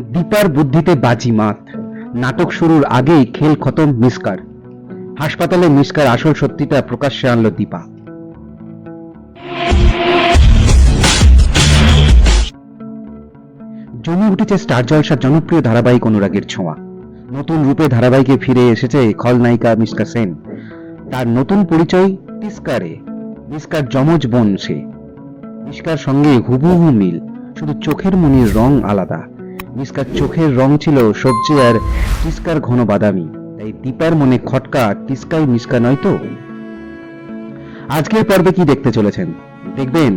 দীপার বুদ্ধিতে বাজি মাত। নাটক শুরুর আগেই খেল খতম মিসকার। হাসপাতালে মিসকার আসল সত্যিটা প্রকাশ্যে আনলো দীপা। জমে উঠেছে স্টার জলসার জনপ্রিয় ধারাবাহিক অনুরাগের ছোঁয়া। নতুন রূপে ধারাবাহিকে ফিরে এসেছে খলনায়িকা মিসকা সেন। তার নতুন পরিচয় টিস্কারে মিসকার যমজ বোন সে। মিসকার সঙ্গে হুবহু মিল। শুধু চোখের মনির রং আলাদা। মিসকার চোখের রং ছিল সবজি আর টিস্কার ঘন বাদামি। তাই দীপার মনে খটকা টিস্কাই মিসকা নয় তো? আজকের পর্বে কি দেখতে চলেছেন? দেখবেন,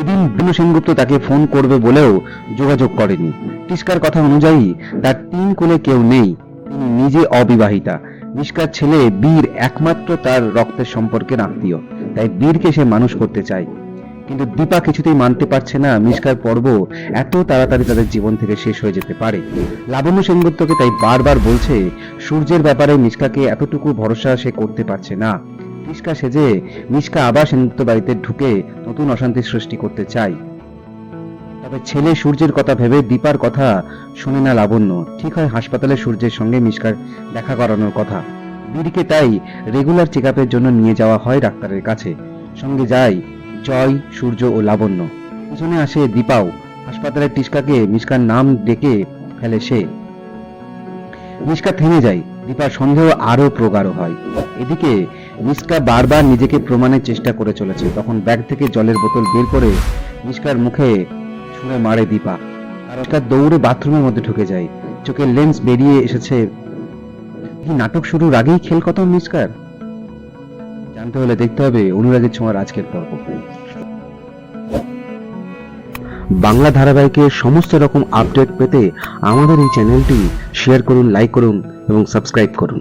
এদিন বিনু সেনগুপ্ত তাকে ফোন করবে বলেও যোগাযোগ করেনি। টিস্কার কথা অনুযায়ী তার তিন কোলে কেউ নেই, তিনি নিজে অবিবাহিতা। মিসকার ছেলে বীর একমাত্র তার রক্তের সম্পর্কের আত্মীয়, তাই বীরকে সে মানুষ করতে চায়। কিন্তু দীপা কিছুতেই মানতে পারছে না মিসকার পর্ব এত তাড়াতাড়ি তাদের জীবন থেকে শেষ হয়ে যেতে পারে। লাবণ্য সেনগুপ্তকে তাই বারবার বলছে, সূর্যের ব্যাপারে মিসকাকে এতটুকু ভরসা সে করতে পারছে না। মিসকা সেজে মিসকা আবার সেনগুপ্ত বাড়িতে ঢুকে নতুন অশান্তি সৃষ্টি করতে চায়। তবে ছেলে সূর্যের কথা ভেবে দীপার কথা শুনে না লাবণ্য। ঠিক হয় হাসপাতালে সূর্যের সঙ্গে মিসকার দেখা করানোর কথা। বীরকে তাই রেগুলার চেক জন্য নিয়ে যাওয়া হয় ডাক্তারের কাছে। সঙ্গে যায় জয়, সূর্য ও লাবণ্য। পিছনে আসে দীপাও। হাসপাতালের টিস্কাকে মিসকার নাম ডেকে ফেলে সে। মিসকা থেমে যায়। দীপার সন্দেহ আরও প্রগাঢ় হয়। এদিকে মিসকা বারবার নিজেকে প্রমাণের চেষ্টা করে চলেছে। তখন ব্যাগ থেকে জলের বোতল বের করে মিসকার মুখে ছুঁড়ে মারে দীপা। আর ওটা দৌড়ে বাথরুমের মধ্যে ঢুকে যায়। চোখের লেন্স বেরিয়ে এসেছে। কি নাটক শুরুর আগেই খেল কত মিসকার জানতে হলে দেখতে হবে অনুরাগের ছোঁয়ার আজকের পর্ব। বাংলা ধারাবাহিকের সমস্ত রকম আপডেট পেতে আমাদের এই চ্যানেলটি শেয়ার করুন লাইক করুন এবং সাবস্ক্রাইব করুন।